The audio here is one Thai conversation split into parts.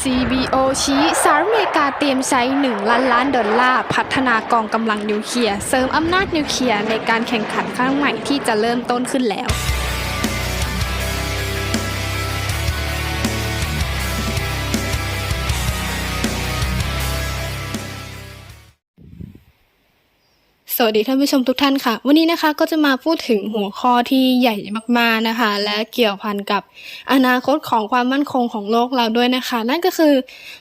CBO ชี้สหรัฐอเมริกาเตรียมใช้ 1 ล้านล้านดอลลาร์ พัฒนากองกำลังนิวเคลียร์ เสริมอำนาจนิวเคลียร์ในการแข่งขันครั้งใหม่ที่จะเริ่มต้นขึ้นแล้ว สวัสดีท่านผู้ชมทุกท่านค่ะ วันนี้นะคะก็จะมาพูดถึงหัวข้อที่ใหญ่มากๆนะคะ และเกี่ยวพันกับอนาคตของความมั่นคงของโลกเราด้วยนะคะ นั่นก็คือ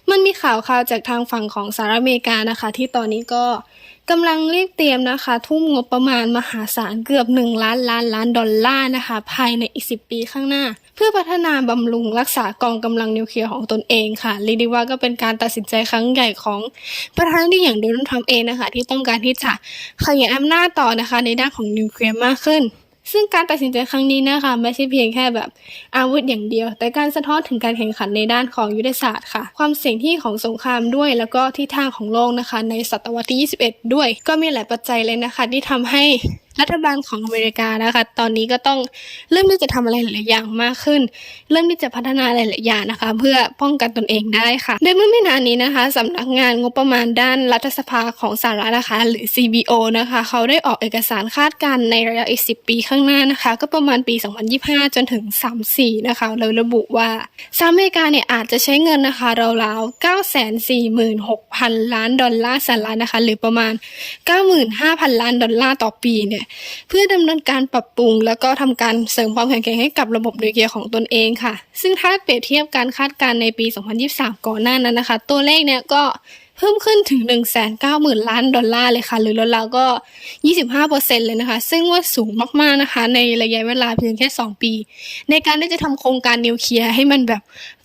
มันมีข่าวข่าวจากทางฝั่งของสหรัฐอเมริกานะคะ ที่ตอนนี้ก็กำลังเรียบเตรียมนะคะ ทุ่มงบประมาณมหาศาลเกือบ 1 ล้านล้านล้านดอลลาร์นะคะ ภายในอีก 10 ปีข้างหน้า เพื่อพัฒนาบำรุงรักษากองกำลังนิวเคลียร์ของตนเองค่ะเรียกได้ว่าก็เป็นการตัดสินใจครั้งใหญ่ของประธานาธิบดีอย่างโดนัลด์ทรัมป์เองนะคะ ที่ต้องการที่จะขยายอำนาจต่อนะคะในด้านของนิวเคลียร์มากขึ้นซึ่งการตัดสินใจครั้งนี้นะคะไม่ใช่เพียงแค่แบบอาวุธอย่างเดียว แต่การสะท้อนถึงการแข่งขันในด้านของยุทธศาสตร์ค่ะ ความเสี่ยงที่ของสงครามด้วย แล้วก็ทิศทางของโลกนะคะ ในศตวรรษที่ 21 ด้วย ก็มีหลายปัจจัยเลยนะคะ ที่ทำให้ รัฐบาลของอเมริกานะคะ ตอนนี้ก็ต้องเริ่มที่จะทำอะไรหลายอย่างมากขึ้น เริ่มที่จะพัฒนาหลายๆอย่างนะคะ เพื่อป้องกันตนเองได้ค่ะโดยเมื่อไม่นานนี้นะคะสำนักงานงบประมาณด้านรัฐสภาของสหรัฐนะคะ หรือ CBO นะคะ เขาได้ออกเอกสารคาดการณ์ในระยะอีก 10 ปีข้างหน้านะคะ ก็ประมาณปี 2025 จนถึง 34 นะคะโดยระบุว่าสหรัฐอเมริกาเนี่ยอาจจะใช้เงินนะคะราวๆ946,000 ล้านดอลลาร์สหรัฐนะคะ หรือประมาณ 95,000 ล้านดอลลาร์ต่อปีเนี่ยเพื่อดำเนินการปรับปรุง แล้วก็ทำการเสริมความแข็งแกร่งให้กับระบบนิวเคลียร์ของตนเองค่ะ ซึ่งถ้าเปรียบเทียบการคาดการณ์ในปี 2023 ก่อนหน้านั้นนะคะ ตัวเลขเนี่ยก็เพิ่มขึ้นถึง 190,000 ล้านดอลลาร์เลยค่ะ หรือราวๆก็ 25%เลยนะคะ ซึ่งว่าสูงมากๆนะคะ ในระยะเวลาเพียงแค่ 2 ปี ในการที่จะทำโครงการนิวเคลียร์ให้มันแบบ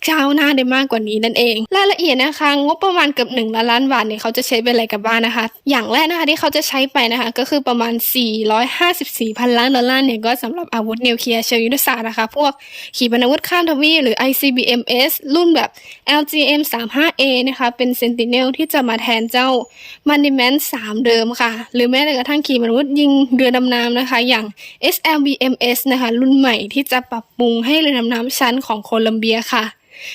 ก้าวหน้าได้มากกว่านี้นั่นเอง รายละเอียดนะคะ งบประมาณเกือบ1ล้านล้านบาทเนี่ยเขาจะใช้เป็นอะไรกับบ้านนะคะ อย่างแรกนะคะที่เขาจะใช้ไปนะคะ ก็คือประมาณ 454พันล้านดอลลาร์เนี่ยก็สำหรับอาวุธนิวเคลียร์เชิงยุทธศาสตร์นะคะ พวกขีปนาวุธข้ามทวีปหรือ ICBMS รุ่นแบบ LGM 35A นะคะ เป็น Sentinel ที่จะมาแทนเจ้า m o n u m e n t 3 เดิมค่ะ หรือแม้แต่กระทั่งขีปนาวุธยิงเรือดำน้ำนะคะ อย่าง SLBMS นะคะ รุ่นใหม่ที่จะปรับปรุงให้เรือดำน้ำชั้นของโคลัมเบียค่ะ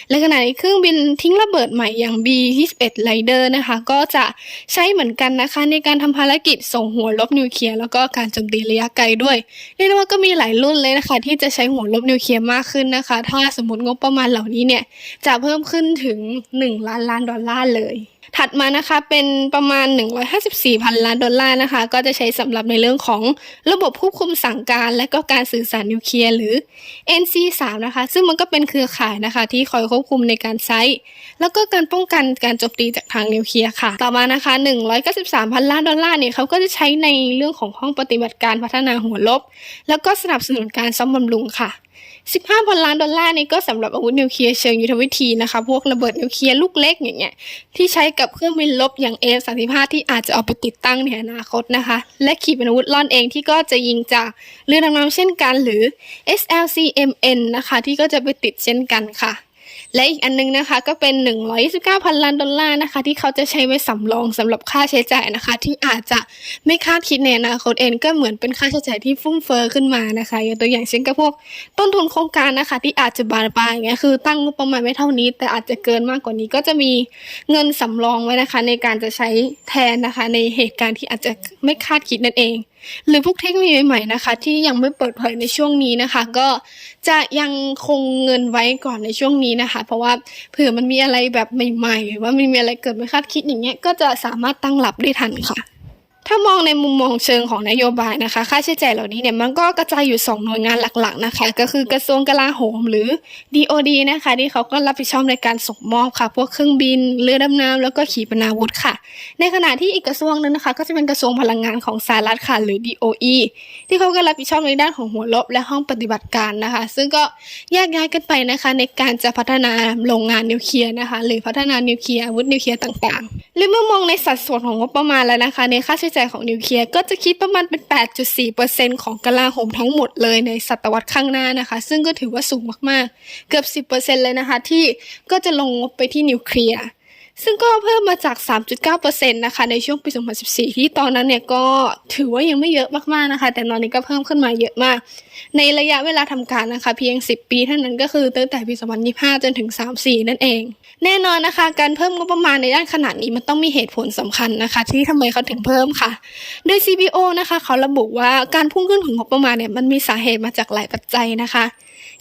และขณะนี้เครื่องบินทิ้งระเบิดใหม่อย่าง B-21 Raider นะคะ ก็จะใช้เหมือนกันนะคะ ในการทำภารกิจส่งหัวลบนิวเคลียร์แล้วก็การโจมตีระยะไกลด้วยเรียกได้ว่าก็มีหลายรุ่นเลยนะคะ ที่จะใช้หัวลบนิวเคลียร์มากขึ้นนะคะ ถ้าสมมติงบประมาณเหล่านี้เนี่ยจะเพิ่มขึ้นถึง 1 ล้านล้านดอลลาร์เลย ถัดมานะคะเป็นประมาณ 154พันล้านดอลลาร์นะคะ ก็จะใช้สำหรับในเรื่องของระบบควบคุมสั่งการและก็การสื่อสารนิวเคลียร์หรือ NC3 นะคะ ซึ่งมันก็เป็นเครือข่ายนะคะ ที่คอยควบคุมในการใช้ แล้วก็การป้องกันการโจมตีจากทางนิวเคลียร์ค่ะ ต่อมานะคะ 193พันล้านดอลลาร์เนี่ยเขาก็จะใช้ในเรื่องของห้องปฏิบัติการพัฒนาหัวลบ แล้วก็สนับสนุนการซ่อมบำรุงค่ะ 15พันล้านดอลลาร์นี่ก็สำหรับอาวุธนิวเคลียร์เชิงยุทธวิธีนะคะ พวกระเบิดนิวเคลียร์ลูกเล็กอย่างเงี้ยที่ใช้กับเครื่องบินลบอย่าง F35 ที่อาจจะเอาไปติดตั้งในอนาคตนะคะ และขีปนาวุธล่อนเองที่ก็จะยิงจากเรือดำน้ำเช่นกันหรือ SLCMN นะคะ ที่ก็จะไปติดเช่นกันค่ะ และอีกอันนึงนะคะก็เป็น 129พันล้านดอลลาร์นะคะ ที่เขาจะใช้ไว้สำรองสำหรับค่าใช้จ่ายนะคะ ที่อาจจะไม่คาดคิดในอนาคตเองก็เหมือนเป็นค่าใช้จ่ายที่ฟุ่มเฟอ้อขึ้นมานะคะอย่างตัวอย่างเช่นกับพวกต้นทุนโครงการนะคะ ที่อาจจะบานปลายอย่างเงี้ยคือตั้งงบประมาณไว้เท่านี้ แต่อาจจะเกินมากกว่านี้ก็จะมีเงินสำรองไว้นะคะ ในการจะใช้แทนนะคะ ในเหตุการณ์ที่อาจจะไม่คาดคิดนั่นเอง หรือพวกเทคโนโลยีใหม่ๆนะคะ ที่ยังไม่เปิดเผยในช่วงนี้นะคะ ก็จะยังคงเงินไว้ก่อนในช่วงนี้นะคะ เพราะว่าเผื่อมันมีอะไรแบบใหม่ๆหรือว่ามันมีอะไรเกิดไม่คาดคิดอย่างเงี้ยก็จะสามารถตั้งหลับได้ทันค่ะ ถ้ามองในมุมมองเชิงของนโยบายนะคะ ค่าใช้จ่ายเหล่านี้เนี่ยมันก็กระจายอยู่ 2 หน่วยงานหลักๆนะคะ ก็คือกระทรวงกลาโหมหรือ DOD นะคะ ที่เขาก็รับผิดชอบในการส่งมอบค่ะ พวกเครื่องบินเรือดำน้ำแล้วก็ขีปนาวุธค่ะ ในขณะที่อีกกระทรวงหนึงนะคะ ก็จะเป็นกระทรวงพลังงานของสหรัฐค่ะหรือ DOE ที่เขาก็รับผิดชอบในด้านของหัวลบและห้องปฏิบัติการนะคะ ซึ่งก็แยกย้ายกันไปนะคะ ในการจะพัฒนาโรงงานนิวเคลียร์นะคะ หรือพัฒนานิวเคลียร์อาวุธนิวเคลียร์ต่างๆหรือเมื่อมองในสัดส่วนของงบประมาณแล้วนะคะ ในค่าใช้จ่ายของนิวเคลียร์ก็จะคิดประมาณเป็น 8.4%ของกลาโหมทั้งหมดเลยในศตวรรษข้างหน้านะคะ ซึ่งก็ถือว่าสูงมากๆ เกือบ 10%เลยนะคะที่ก็จะลงงบไปที่นิวเคลียร์ ซึ่งก็เพิ่มมาจาก 3.9%นะคะในช่วงปี 2014 ที่ตอนนั้นเนี่ยก็ถือว่ายังไม่เยอะมากๆนะคะ แต่ตอนนี้ก็เพิ่มขึ้นมาเยอะมาก ในระยะเวลาทำการนะคะ เพียง 10 ปีเท่านั้นก็คือตั้งแต่ปี 2025 จนถึง 34 นั่นเอง แน่นอนนะคะ การเพิ่มงบประมาณในด้านขนาดนี้มันต้องมีเหตุผลสำคัญนะคะ ที่ทำไมเขาถึงเพิ่มค่ะ โดย CBO นะคะ เขาระบุว่าการพุ่งขึ้นของงบประมาณเนี่ยมันมีสาเหตุมาจากหลายปัจจัยนะคะ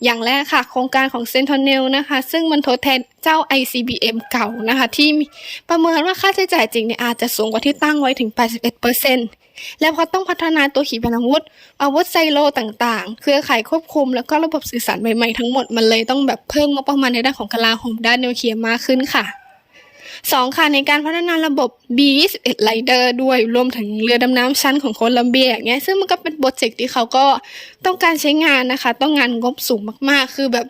อย่างแรกค่ะ โครงการของ Sentinel นะคะ ซึ่งมันทดแทนเจ้า ICBM เก่านะคะ ที่ประเมินว่าค่าใช้จ่ายจริงเนี่ยอาจจะสูงกว่าที่ตั้งไว้ถึง 81%และเพราะต้องพัฒนาตัวขีปนาวุธ อาวุธไซโลต่างๆ เครือข่ายควบคุม แล้วก็ระบบสื่อสารใหม่ๆทั้งหมดมันเลยต้องแบบเพิ่มงบประมาณในด้านของกลาโหมด้านนิวเคลียร์มากขึ้นค่ะ สองค่ะในการพัฒนาระบบ B21 Rider ด้วยรวมถึงเรือดำน้ำชั้นของโคลัมเบียอย่างเงี้ยซึ่งมันก็เป็นโปรเจกต์ที่เขาก็ต้องการใช้งานนะคะ ต้องงานงบสูงมากๆ คือแบบ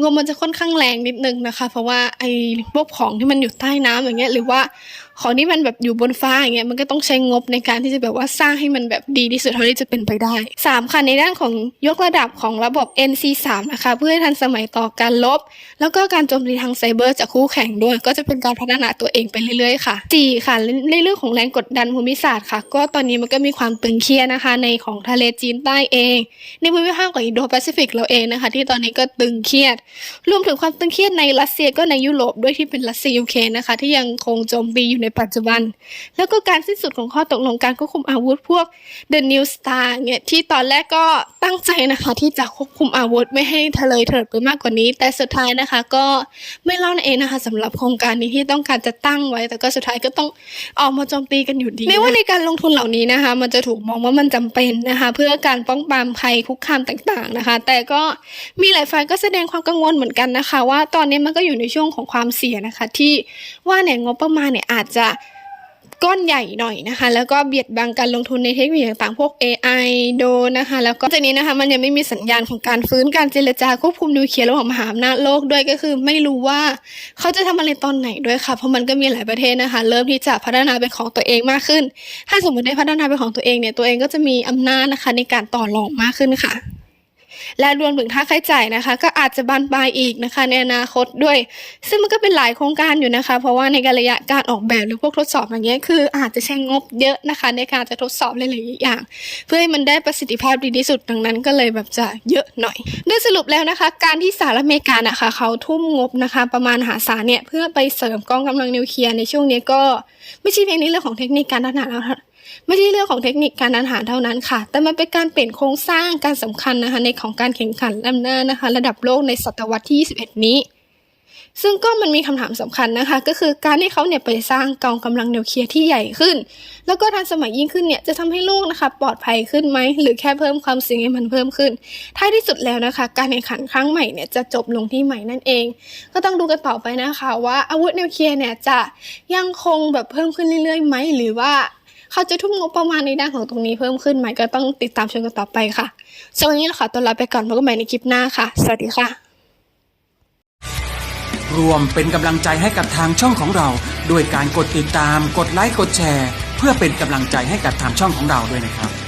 งบมันจะค่อนข้างแรงนิดนึงนะคะ เพราะว่าไอ้พวกของที่มันอยู่ใต้น้ำอย่างเงี้ยหรือว่า ของที่มันแบบอยู่บนฟ้าอย่างเงี้ยมันก็ต้องใช้งบในการที่จะแบบว่าสร้างให้มันแบบดีที่สุดเท่าที่จะเป็นไปได้สามค่ะในด้านของยกระดับของระบบ NC3 นะคะเพื่อให้ทันสมัยต่อการลบ แล้วก็การโจมตีทางไซเบอร์จากคู่แข่งด้วย ก็จะเป็นการพัฒนาตัวเองไปเรื่อยๆค่ะสี่ค่ะในเรื่องของแรงกดดันภูมิศาสตร์ค่ะ ก็ตอนนี้มันก็มีความตึงเครียดนะคะ ในของทะเลจีนใต้เอง ในภูมิภาคของอินโดแปซิฟิกเราเองนะคะ ที่ตอนนี้ก็ตึงเครียด รวมถึงความตึงเครียดในรัสเซียก็ในยุโรปด้วยที่เป็นรัสเซียยูเครนนะคะ ที่ยังคงโจมตีอยู่ในปัจจุบัน แล้วก็การสิ้นสุดของข้อตกลงการควบคุมอาวุธพวก The New Star เนี่ยที่ตอนแรกก็ตั้งใจนะคะที่จะควบคุมอาวุธไม่ให้ทะเลยเถิดไปมากกว่านี้ แต่สุดท้ายนะคะก็ไม่รอดนั่นเองนะคะสำหรับโครงการนี้ที่ต้องการจะตั้งไว้ แต่ก็สุดท้ายก็ต้องออกมาโจมตีกันอยู่ดีไม่ว่าในการลงทุนเหล่านี้นะคะ มันจะถูกมองว่ามันจำเป็นนะคะเพื่อการป้องปรามภัยคุกคามต่างๆนะคะ แต่ก็มีหลายฝ่ายก็แสดงความกังวลเหมือนกันนะคะ ว่าตอนนี้มันก็อยู่ในช่วงของความเสี่ยงนะคะ ที่ว่าเนี่ยงบประมาณเนี่ยอาจจะก้อนใหญ่หน่อยนะคะ แล้วก็เบียดบังการลงทุนในเทคโนโลยีต่างๆ พวก AI โดนะคะ แล้วก็จากนี้นะคะ มันยังไม่มีสัญญาณของการฟื้นการเจรจาควบคุมนิวเคลียร์ระหว่างมหาอำนาจโลกด้วยก็คือไม่รู้ว่าเขาจะทำอะไรตอนไหนด้วยค่ะ เพราะมันก็มีหลายประเทศนะคะ เริ่มที่จะพัฒนาเป็นของตัวเองมากขึ้น ถ้าสมมติได้พัฒนาเป็นของตัวเองเนี่ยตัวเองก็จะมีอำนาจนะคะในการต่อรองมากขึ้นค่ะ และรวมถึงค่าใช้จ่ายนะคะ ก็อาจจะบานปลายอีกนะคะ ในอนาคตด้วย ซึ่งมันก็เป็นหลายโครงการอยู่นะคะ เพราะว่าในการระยะการออกแบบหรือพวกทดสอบอย่างเงี้ยคืออาจจะใช้งบเยอะนะคะ ในการจะทดสอบหลายๆอย่าง เพื่อให้มันได้ประสิทธิภาพดีที่สุดดังนั้นก็เลยแบบจะเยอะหน่อยโดยสรุปแล้วนะคะ การที่สหรัฐอเมริกานะคะเขาทุ่มงบนะคะ ประมาณหาศาลเนี่ยเพื่อไปเสริมกองกำลังนิวเคลียร์ในช่วงนี้ก็ไม่ใช่เพียงในเรื่องของเทคนิคการทหารแล้ว ไม่ใช่เรื่องของเทคนิคการอาหารเท่านั้นค่ะ แต่มันเป็นการเปลี่ยนโครงสร้างการสำคัญนะคะในของการแข่งขันอำนาจนะคะ ระดับโลกในศตวรรษที่ 21 นี้ ซึ่งก็มันมีคำถามสำคัญนะคะ ก็คือการที่เขาเนี่ยไปสร้างกองกำลังนิวเคลียร์ที่ใหญ่ขึ้น แล้วก็ทันสมัยยิ่งขึ้นเนี่ยจะทำให้โลกนะคะปลอดภัยขึ้นไหมหรือแค่เพิ่มความเสี่ยงให้มันเพิ่มขึ้น ท้ายที่สุดแล้วนะคะ การแข่งขันครั้งใหม่เนี่ยจะจบลงที่ใหม่นั่นเอง ก็ต้องดูกันต่อไปนะคะ ว่าอาวุธนิวเคลียร์เนี่ยจะยังคงแบบเพิ่มขึ้นเรื่อยๆไหมหรือว่า เขาจะทุ่มงบประมาณในด้านของตรงนี้เพิ่มขึ้นไหมก็ต้องติดตามชมกันต่อไปค่ะสำหรับวันนี้เราขอตัวลาไปก่อนพบกันใหม่ในคลิปหน้าค่ะ สวัสดีค่ะ รวมเป็นกำลังใจให้กับทางช่องของเรา ด้วยการกดติดตาม กดไลค์ กดแชร์ เพื่อเป็นกำลังใจให้กับทางช่องของเราด้วยนะครับ